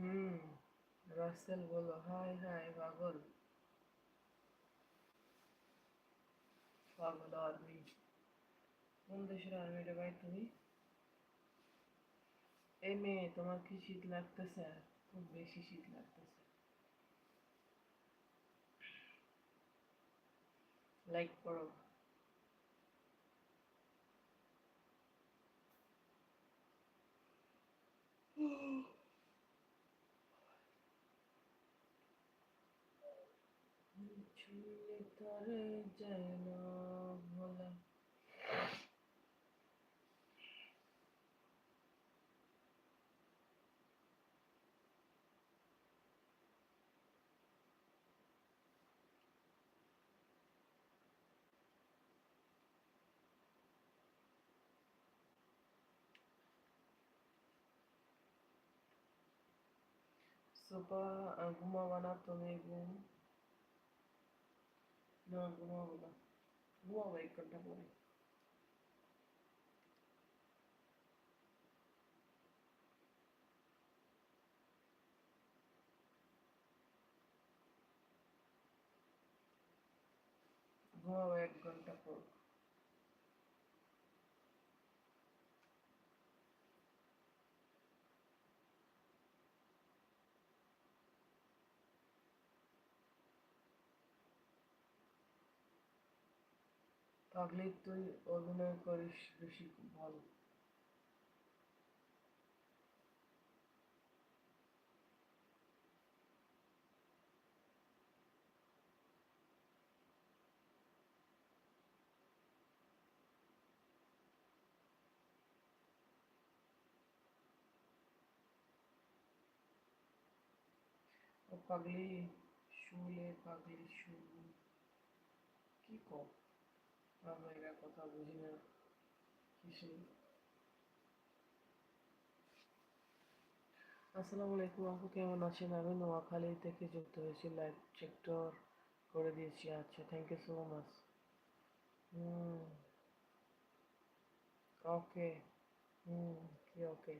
হুম, রাসেল বলো high high পাগল। পাগল আর্মি কোন দেশের আর্মি রে ভাই তুমি? এই মেয়ে, তোমার কি শীত লাগতেছে? খুব বেশি শীত লাগতেছে। লাইক করো। ছুঁলে তরে যায় না ভোলা। সুপার ঘুমাবা না তুমি ঘুম। Luovu, luovuta. Luovuikko tapuri. Luovuikko tapuri. পাগলি তুই অভিনয় করিস বেশি ও পাগলি শুলে পাগলি শু কি কর? আমরা এরা কথা বুঝি না। আসসালামু আলাইকুম আপু, কেমন আছেন? আমি নোয়াখালী থেকে যুক্ত হয়েছি লাইভ চেকটর করে দিয়েছি। আচ্ছা thank you so much okay কি ওকে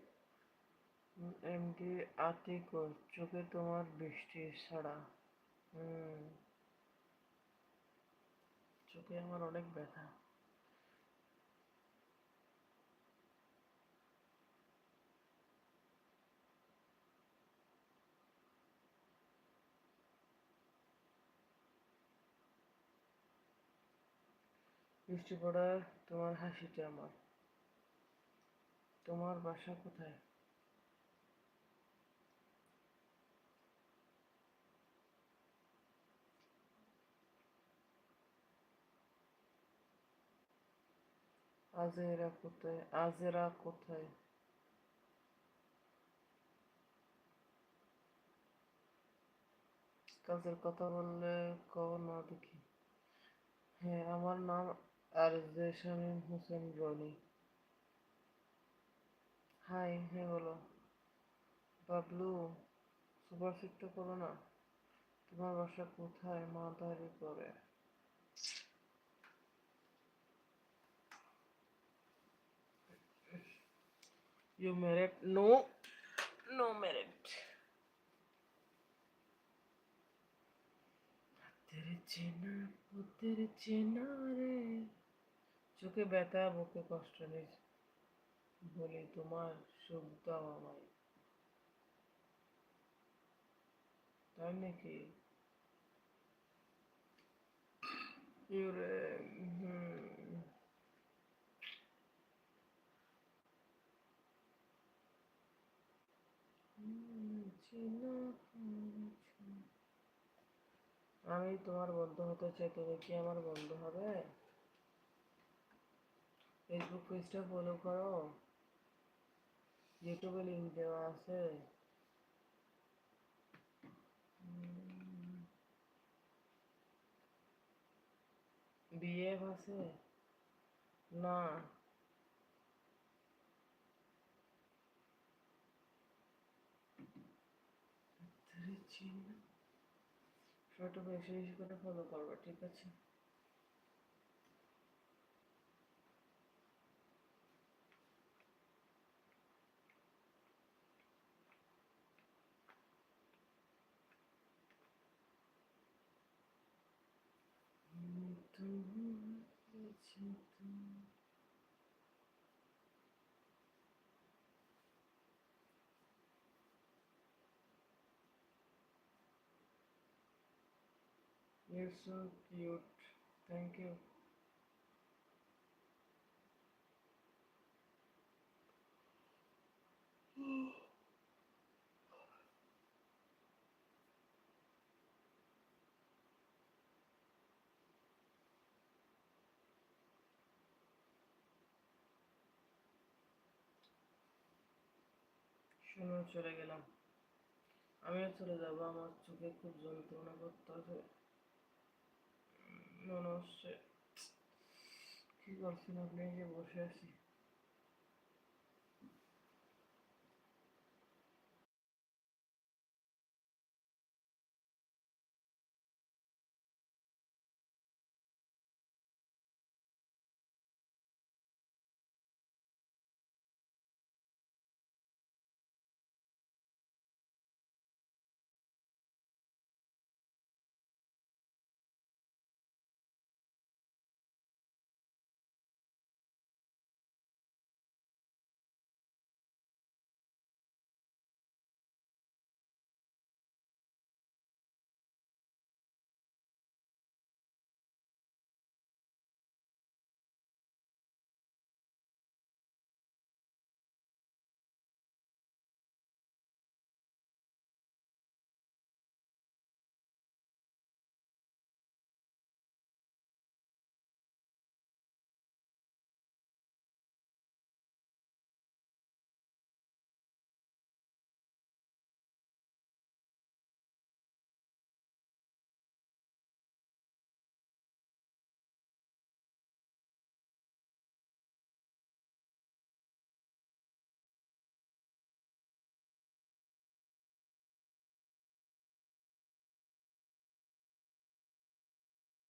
এমডি আতিক চোখে তোমার বৃষ্টি ছাড়া। হুম। চোখে আমার অনেক ব্যথা। বৃষ্টি পড়ার তোমার হাসিটা আমার। তোমার বাসা কোথায়? আজেরা কোথায় আজেরা কোথায় কাজের কথা বললে কও না দেখি হ্যাঁ আমার নাম আরজে শামীম হোসেন রনি হাই হ্যাঁ বলো বাবলু সুপার ফিটটা করো না তোমার বাসা কোথায় মাদারি করে You married? No, no রে চোখে ব্যথা বুকে কষ্ট নেই বলি তোমার সুখ দাও আমায় তাই নাকি ইউরে হুম আমি তোমার বন্ধু হতে চাই, তুমি কি আমার বন্ধু হবে? ফেসবুক পেজটা ফলো করো। ইউটিউবে লিঙ্ক দেওয়া আছে। বিএফ আছে? না। সবসময় বেশি বেশি করে ফলো করবা ঠিক আছে? তুমি। You're so cute. Thank you. শুনো চলে গেলাম আমিও চলে যাব আমার চোখে খুব যন্ত্রণা করতেছে মনে হচ্ছে কি করছেন আপনি এই যে বসে আছি